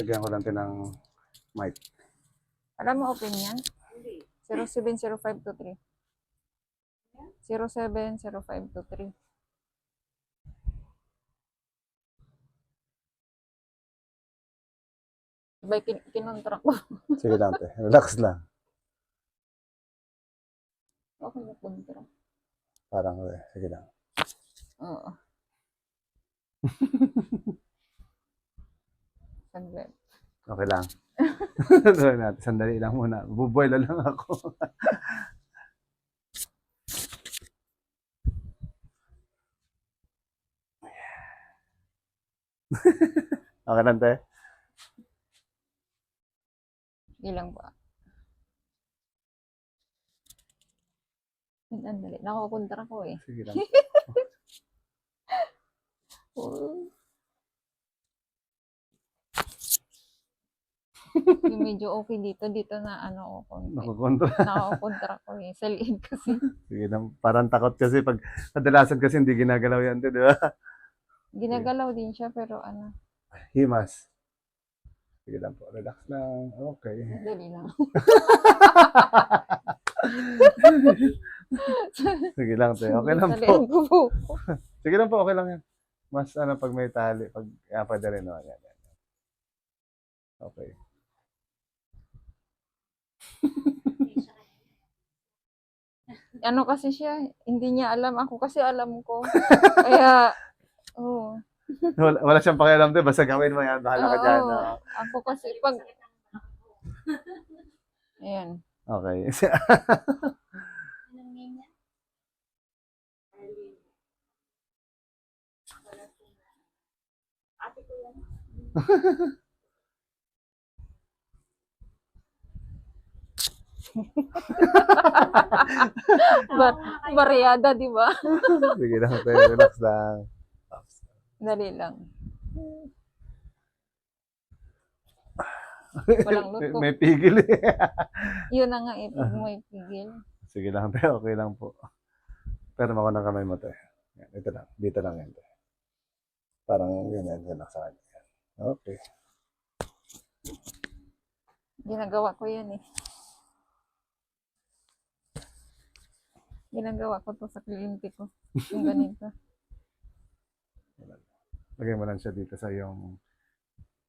Lagyan ko lang din ng mic. Alam mo open yan? 070523. 070523. Sabay kin kinontra ko. Sige lang, te. Relax lang. Okay na kontra. Parang, eh, sige lang. Oo. Saglit. Okay lang. Gawin natin. Sandali lang muna. Buboil lang ako. okay lang, te. Ilang ba? Sandali. Nakukontra ko eh. Sige lang. Oh. Yung medyo okay dito, dito na ano ako. konti. Nakukontra. Nakakontra ko eh. Sa liig kasi. Sige lang. Parang takot kasi pag kadalasan kasi hindi ginagalaw yan, di ba? Ginagalaw din siya pero ano, Himas. Sige lang po. Relax lang. Okay. dali lang. Sige lang, te. Okay lang po. Sige lang po. Okay lang yan. Mas ano pag may tali. Pag, ah, pwede rin naman yan. yan. Okay. Ano kasi siya, hindi niya alam. Ako kasi alam ko. Kaya, oo. Wala, wala siyang pakialam te. Basta gawin mo yan. Bahala ka dyan. Oo. ah. Ako kasi pag... Ayan. Okay. Bar bariyada, di ba? Sige lang, te. Relax lang. Dali lang. Walang luto. may pigil eh. Yun na nga eh, pag may pigil. Sige lang, te. Okay lang po. Pero ako ng kamay mo, te. Yan, ito lang. Dito lang yan. Parang yun, yan. Yan lang sa kanya. Okay. Ginagawa ko yan eh. Ginagawa ko to sa kliyente ko. Yung ganito. Lagay mo lang siya dito sa yung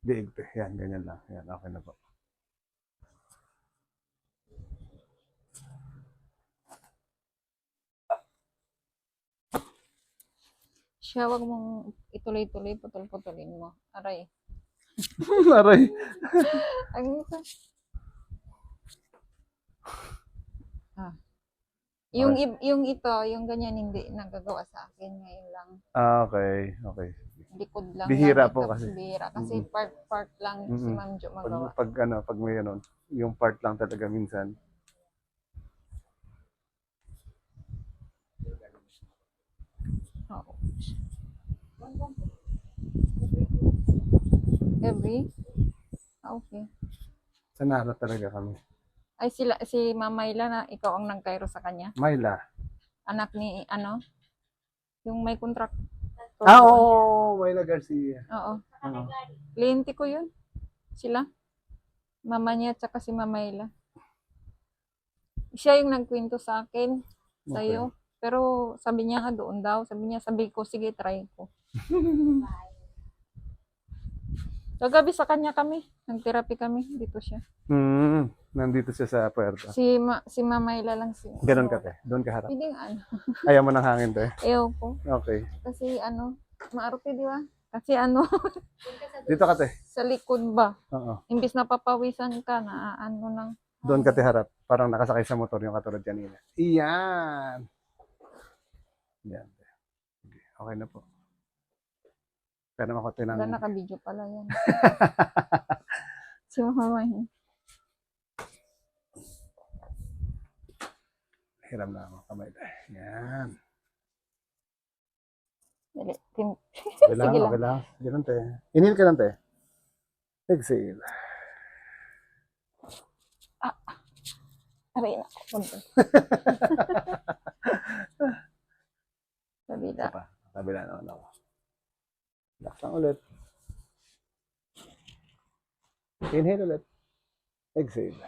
diig. Yan, ganyan lang. Yan, okay na po. Siya, wag mong ituloy-tuloy, putol-putulin mo. Aray. Aray. Ang. Ah. Yung, ib- yung ito, yung ganyan hindi nagagawa sa akin ngayon lang. Ah, okay. Okay. Likod lang. Bihira lang po kasi. Bihira. Kasi Mm-mm. part-part lang si Mm-mm. Ma'am Jo Pag, magawa. pag ano, pag may ano, yung part lang talaga minsan. Oo. Every? Ah, okay. Sa narap talaga kami. Ay, sila, si Mama Ila na ikaw ang nagkairo sa kanya. Myla. Anak ni, ano? Yung may contract. Ah, oo. Myla Garcia. Oo. Oo. Kliyente ko yun. Sila. Mama niya at saka si Mama Ila. Siya yung nagkwento sa akin, sa'yo. Pero sabi niya nga doon daw. Sabi niya, sabi ko, sige, try ko. Kagabi sa kanya kami. Nag-therapy kami. Dito siya. Hmm, nandito siya sa puerta. Si, ma si Mama Ila lang si... Ganon ka, te. Doon ka harap. Pwede nga, ano. Ayaw mo ng hangin, te. Ew ko. Okay. Kasi ano, maarte di ba? Kasi ano, Dito ka, te. sa likod ba? Oo. Imbis na papawisan ka na ano nang Doon ka, te, harap. Parang nakasakay sa motor yung katulad kanina. Iyan. Yan, te. Okay, okay na po. Pero ako, te, ng... wala naka-video pala yan. si mama Hiram na ako kamay. Yan. Dali, tim- Okay lang, Sige lang. okay lang. Ganun, te. Inhale ka lang, te. Exhale. Aray na. Punta. Sabida. Pa. Kabila naman ako. Lang ulit. Inhale ulit. Exhale.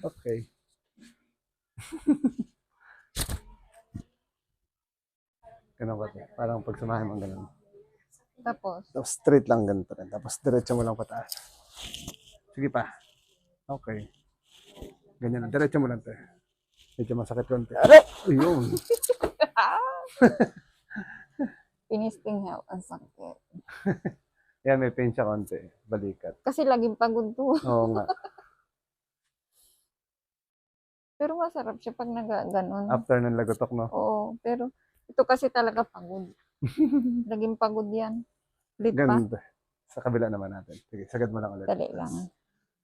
Okay. ganun ba? Parang pag sumahin mo ganun. Tapos, Tapos straight lang ganito rin. Tapos diretso mo lang pataas. Sige pa. Okay. Ganyan lang. Diretso mo lang te. Medyo masakit konti. Aray! Ayun. pinisting help. Ang sakit. Yan, may pain siya konti. Balikat. Kasi laging pagod to. Oo nga. Pero masarap siya pag nagaganon. After ng lagotok, no? Oo, pero ito kasi talaga pagod. Laging pagod yan. Ulit pa. Ganda. Sa kabila naman natin. Sige, sagad mo lang ulit. Dali lang.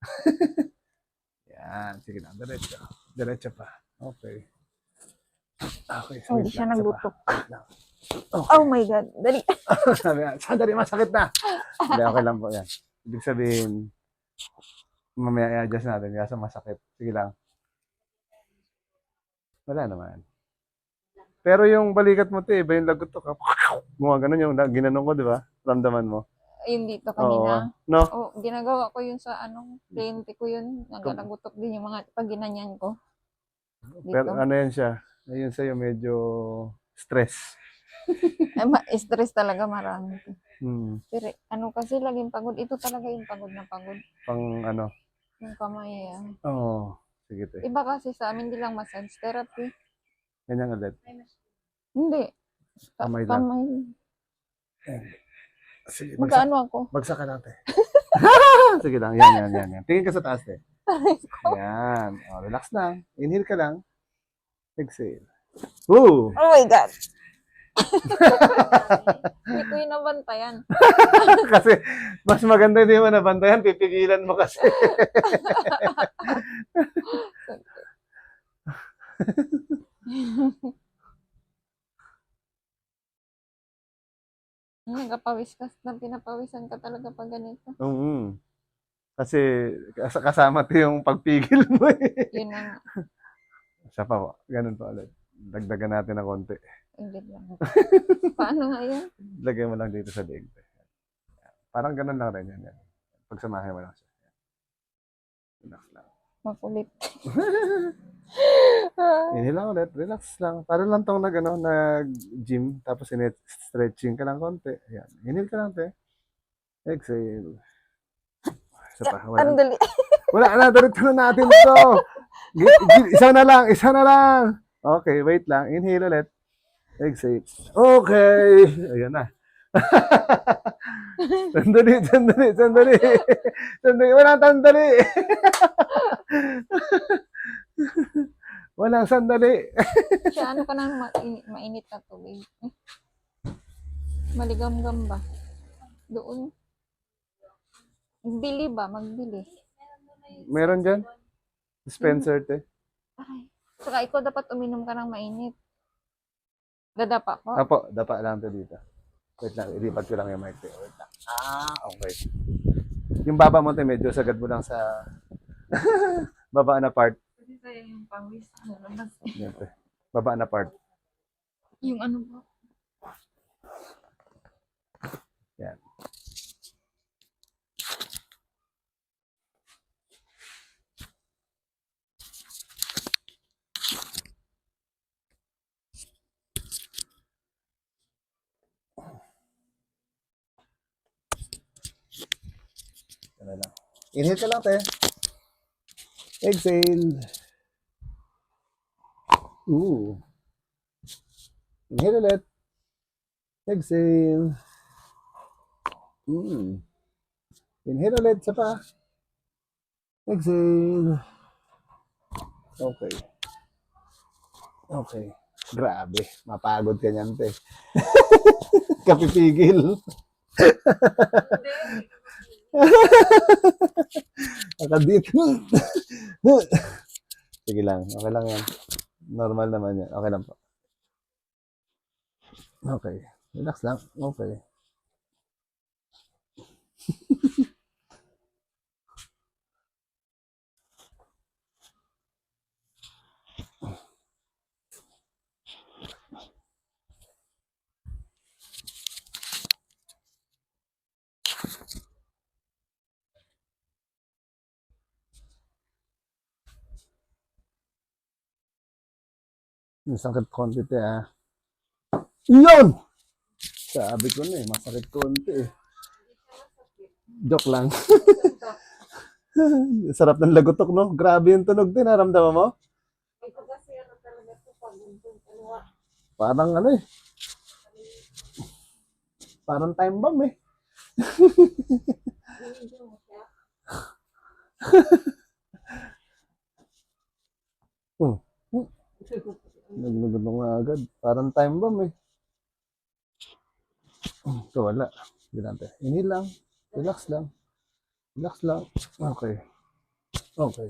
Yan. Sige lang. Diretso. Diretso pa. Okay. Okay. Oh, Hindi siya naglutok. Okay. Oh my God. Dali. Sabi nga, sandali, masakit na. Hindi, okay lang po yan. Ibig sabihin, mamaya i-adjust natin kasi masakit. Sige lang. Wala naman. Pero yung balikat mo, te, iba yung lagot to. Mga ganun yung ginanong ko, di ba? Ramdaman mo. Ayun dito Oo. kanina. No? Oh, ginagawa ko yun sa anong kliyente ko yun. Nagalagutok din yung mga pag ginanyan ko. Dito. Pero ano yan siya? Ayun sa'yo, medyo stress. Ay, ma-stress talaga marami. Hmm. Pero ano kasi laging pagod. Ito talaga yung pagod na pagod. Pang ano. Yung kamay. ah. Oo. Sige, te. Iba kasi sa amin, hindi lang massage therapy. Ganyan ulit. Hindi. Ka- Kamay lang. Kamay. Sige, bagsak, Magkaano ako? bagsak ka te. sige lang. Yan, yan, yan, yan. Tingin ka sa taas, te. Yan. O, relax lang. Inhale ka lang. Exhale. Woo! Oh my God! Hindi ko yung nabantayan. kasi mas maganda hindi mo nabantayan, pipigilan mo kasi. Nagapawis ka, na pinapawisan ka talaga pag ganito. Oo. Kasi kas- kasama to yung pagpigil mo eh. Yun ang, Isa pa po. Ganun pa ulit. Dagdagan natin ng konti. hindi lang. Paano nga yun? Lagay mo lang dito sa leg. Parang ganun lang rin yan. yan. Pagsamahin mo lang siya. Relax lang. Makulit. Inhale lang ulit. Relax lang. Para lang tong nag, ano, nag-gym. Tapos in-stretching ka lang konti. Ayan. Inhale ka lang, te. Exhale. Isa pa. Wala, Ang dali. wala na. Diretso na natin ito. Isa na lang. Isa na lang. Okay, wait lang. Inhale ulit. Exhale. Okay. Ayan na. Sandali, sandali, sandali. Sandali, walang sandali. walang sandali. Siya, ano ka ng mainit, mainit na tubig? Maligam-gam ba? Doon. Magbili ba? Magbili. Meron dyan? Dispenser, te. Aray. Saka ikaw dapat uminom ka ng mainit. Dadapa ko. Apo, dapa lang to dito. Wait lang, ilipat ko lang yung mic. Wait lang. Ah, okay. Yung baba mo, te, medyo sagad mo lang sa baba na part. Kasi sa'yo yung pawis. Nalabas. Yan, te. Baba na part. Yung ano ba? Yan lang. Inhale ka lang, te. Exhale. Ooh. Inhale ulit. Exhale. Hmm. Inhale ulit, isa pa. Exhale. Okay. Okay. Grabe. Mapagod ka niyan, te. Kapipigil. Akadit. Sige lang. Okay lang yan. Normal naman yan. Okay lang po. Okay. Relax lang. Okay. Masakit konti te ah. Yun! Sabi ko na eh, masakit konti eh. Joke lang. Sarap ng lagotok, no? Grabe yung tunog din, naramdaman mo? Parang ano eh. Parang time bomb eh. oh. Naglugod nga agad. Parang time bomb eh. Ito wala. Ginante. Ini lang. Relax lang. Relax lang. Okay. Okay.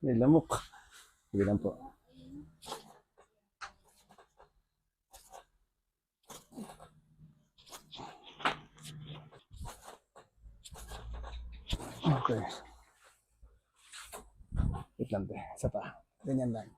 May lamok. Sige lang po. Okay. Wait lang, te. Isa pa. Ganyan lang.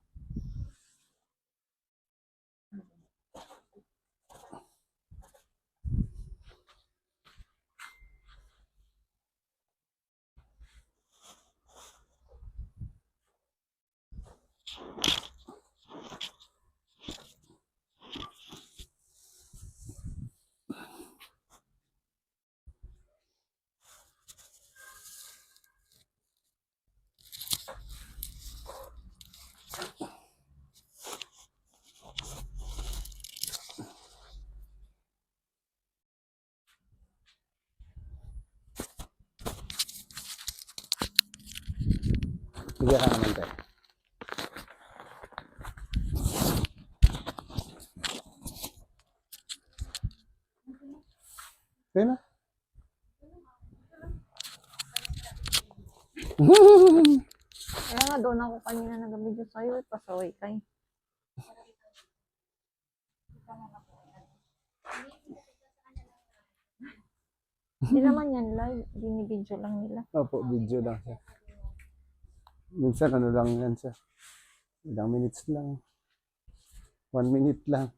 Sige ka naman, te. Okay na. Kaya nga doon ako kanina nag-video sa'yo, eh, pasaway kay. Hindi naman yan live, binibidyo lang nila. Opo, video lang siya. Minsan ano lang yan siya. Ilang minutes lang. One minute lang.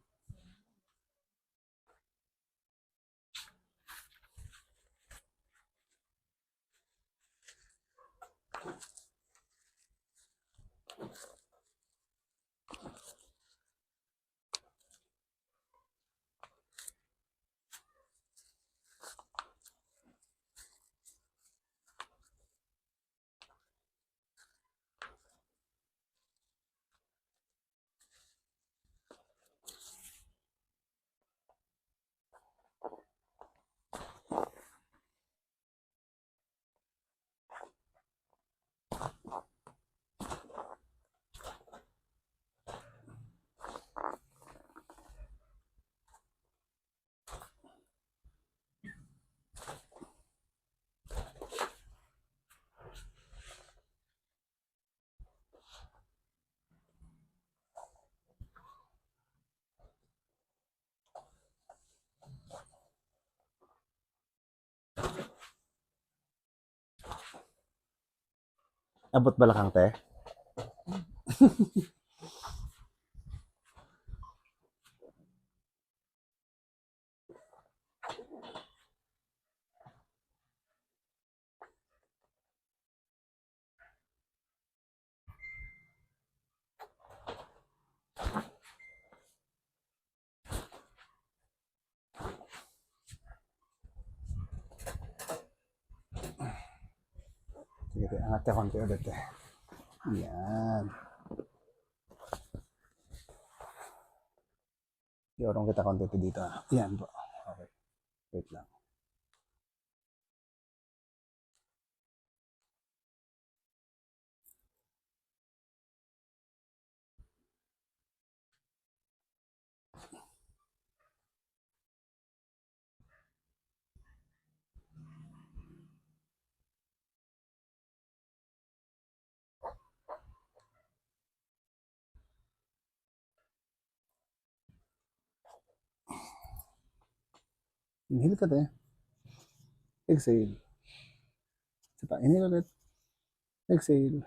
Abot balakang te? Te, angat ka konti ulit eh. Yan. Yorong kita konti dito. Yan po. Okay. Wait lang. Inhale ka te. Exhale. Isa pa. Inhale ulit. Exhale.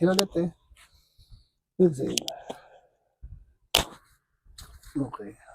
Inhale ulit eh. Exhale. Okay. Hmm,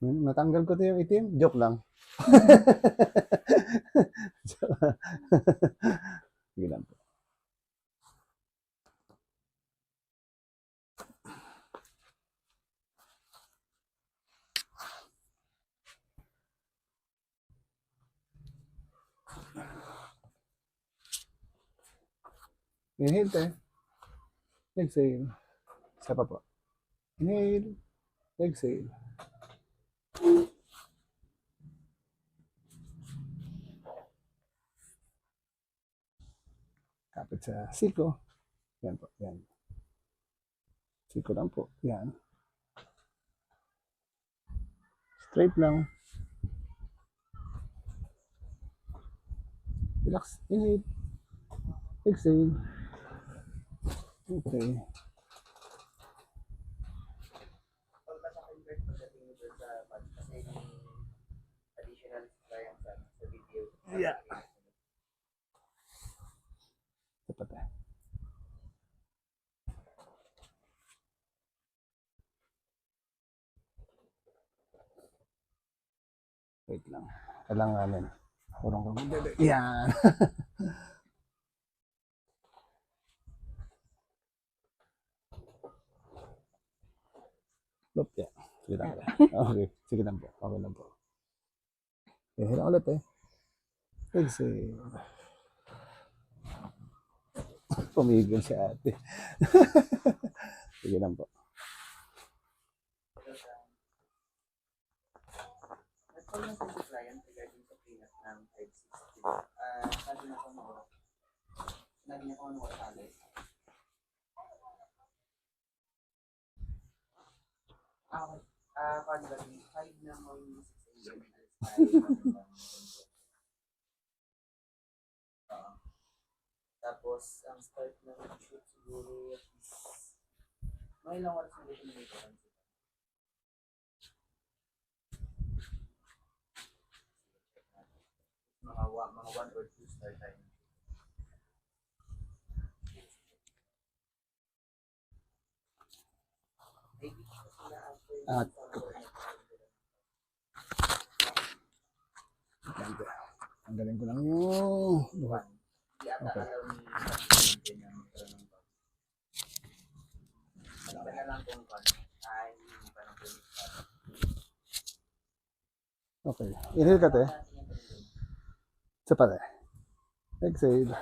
Natanggal ko to yung itim. Joke lang. Sige lang po. Inhale tayo. Exhale. Isa pa po. Inhale. Exhale. Kapit sa siko. Yan po. Yan. Siko lang po. Yan. Straight lang. Relax. Inhale. Exhale. Okay. Yeah. Pa. Wait lang. Kailanganin. Kurang kang Yan. Lop, yan. Sige lang. Okay. Sige lang po. Okay lang po. Eh, hila ulit eh. Exhale. Pumigil si ate. Sige lang po. Nag-call lang sa client regarding sa cleanup ng 560. Ah, sabi niya ko ano, sabi niya ko ano wasales. Ah, okay. Ah, paano ba? 5 na morning 6 a.m. Oo. Tapos, ang start ng shoot siguro is may ilang oras na dito nito. mga wa- mga 1 or 2 start time. Po. Tanggalin ko lang yung buhat. Okay. Okay. Inhale ka, te. Isa pa, te. Exhale.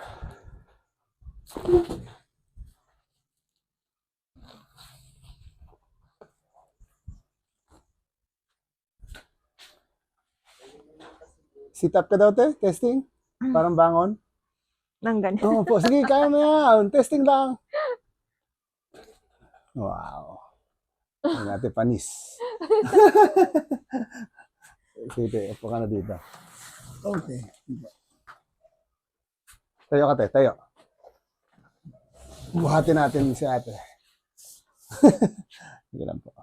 Sit up ka daw, te. Testing. Parang bangon. Nang ganyan. Oo po. Sige, kaya mo yan. Testing lang. Wow. Hindi natin panis. Sige, upo ka na dito. Okay. Tayo ka, te. Tayo. Buhatin natin si ate. Sige lang po.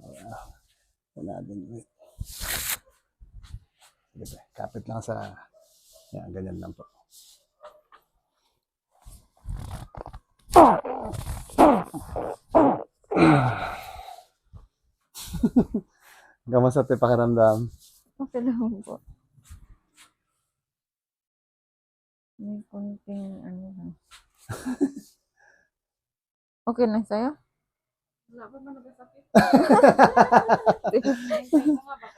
Ito natin. Sige. Kapit lang sa... Yan, ganyan lang po. Kamusta te pakiramdam? Okay lang po. May konting ano lang. Okay lang sa'yo? Wala pa man nagasakit.